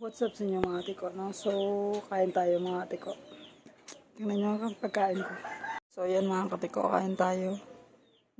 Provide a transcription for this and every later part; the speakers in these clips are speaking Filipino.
What's up sa inyo mga ate ko, no? So, kain tayo mga ate ko. Tingnan nyo ang pagkain ko. So, yan mga ate ko, kain tayo.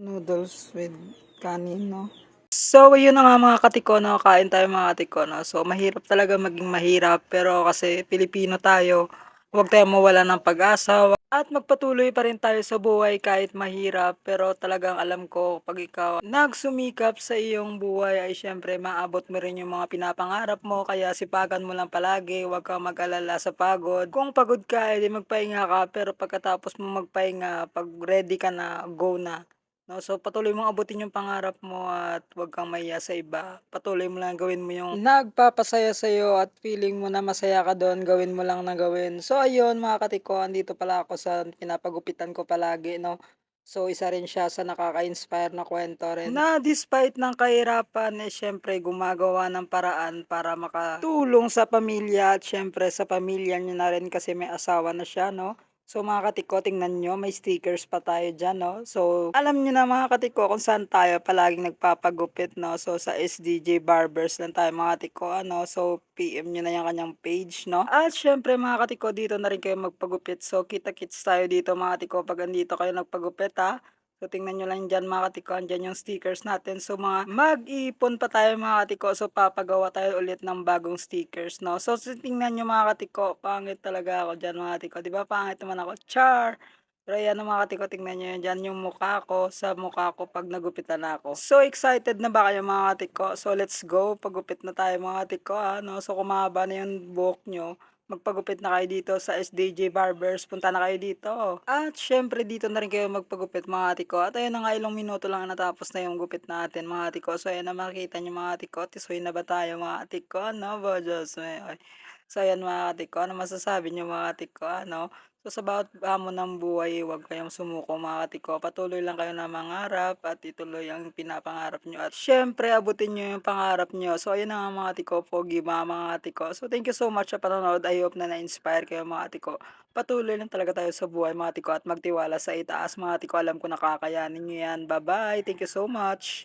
Noodles with kanin, no? So, yun na nga mga katiko, no? Kain tayo mga katiko, no? So, mahirap talaga maging mahirap. Pero kasi Pilipino tayo, huwag tayo mawala ng pag-asa. At magpatuloy pa rin tayo sa buhay kahit mahirap. Pero talagang alam ko, pag ikaw nagsumikap sa iyong buhay, ay syempre maabot mo rin yung mga pinapangarap mo. Kaya sipagan mo lang palagi, huwag kang mag-alala sa pagod. Kung pagod ka, edi magpahinga ka. Pero pagkatapos mo magpahinga, pag ready ka na, go na. No, so patuloy mong abutin yung pangarap mo at huwag kang mahiya sa iba. Patuloy mo lang gawin mo yung nagpapasaya sa iyo at feeling mo na masaya ka doon, gawin mo lang na gawin. So ayun mga katiko, andito pala ako sa pinapagupitan ko palagi, no. So isa rin siya sa nakaka-inspire na kwento rin. Na despite ng kahirapan, eh syempre gumagawa ng paraan para makatulong sa pamilya at syempre sa pamilya niya na rin kasi may asawa na siya, no. So mga katiko, tingnan nyo, may stickers pa tayo dyan, no? So, alam nyo na mga katiko kung saan tayo palaging nagpapagupit, no? So, sa SDJ Barbers lang tayo mga katiko, ano? So, PM nyo na yung kanyang page, no? At syempre mga katiko, dito na rin kayo magpagupit. So, kita-kits tayo dito mga katiko pag andito kayo nagpagupit, ha? So, tingnan nyo lang dyan mga katiko, andyan yung stickers natin. So, mga mag-ipon pa tayo mga katiko. So, papagawa tayo ulit ng bagong stickers, no? So, tingnan nyo mga katiko, pangit talaga ako dyan mga katiko. Ba pangit naman ako? Char! Pero ayan mga katiko, tingnan nyo yun dyan yung mukha ko sa mukha ko pag nagupitan ako. So, excited na ba kayo mga katiko? So, let's go. Pagupit na tayo mga katiko, ha? No? So, kumahaba na yung buhok nyo magpagupit na kayo dito sa SDJ Barbers. Punta na kayo dito. At syempre dito na rin kayo magpagupit mga ati ko. At ayun na nga ilang minuto lang natapos na yung gupit natin mga ati ko. So ayun na makikita nyo mga ati ko. Tisoy na ba tayo mga ati ko? No me? Ay. So ayan mga ati ko. Ano masasabi nyo mga ati ko? Ano? So sa bawat hamon ng buhay, huwag kayong sumuko mga katiko. Patuloy lang kayo na mangarap at ituloy ang pinapangarap nyo. At syempre, abutin nyo yung pangarap nyo. So ayun na nga mga katiko, pogi mga mga katiko. So thank you so much sa panonood. I hope na na-inspire kayo mga katiko. Patuloy lang talaga tayo sa buhay mga katiko at magtiwala sa itaas mga katiko. Alam ko nakakayanin nyo yan. Bye-bye. Thank you so much.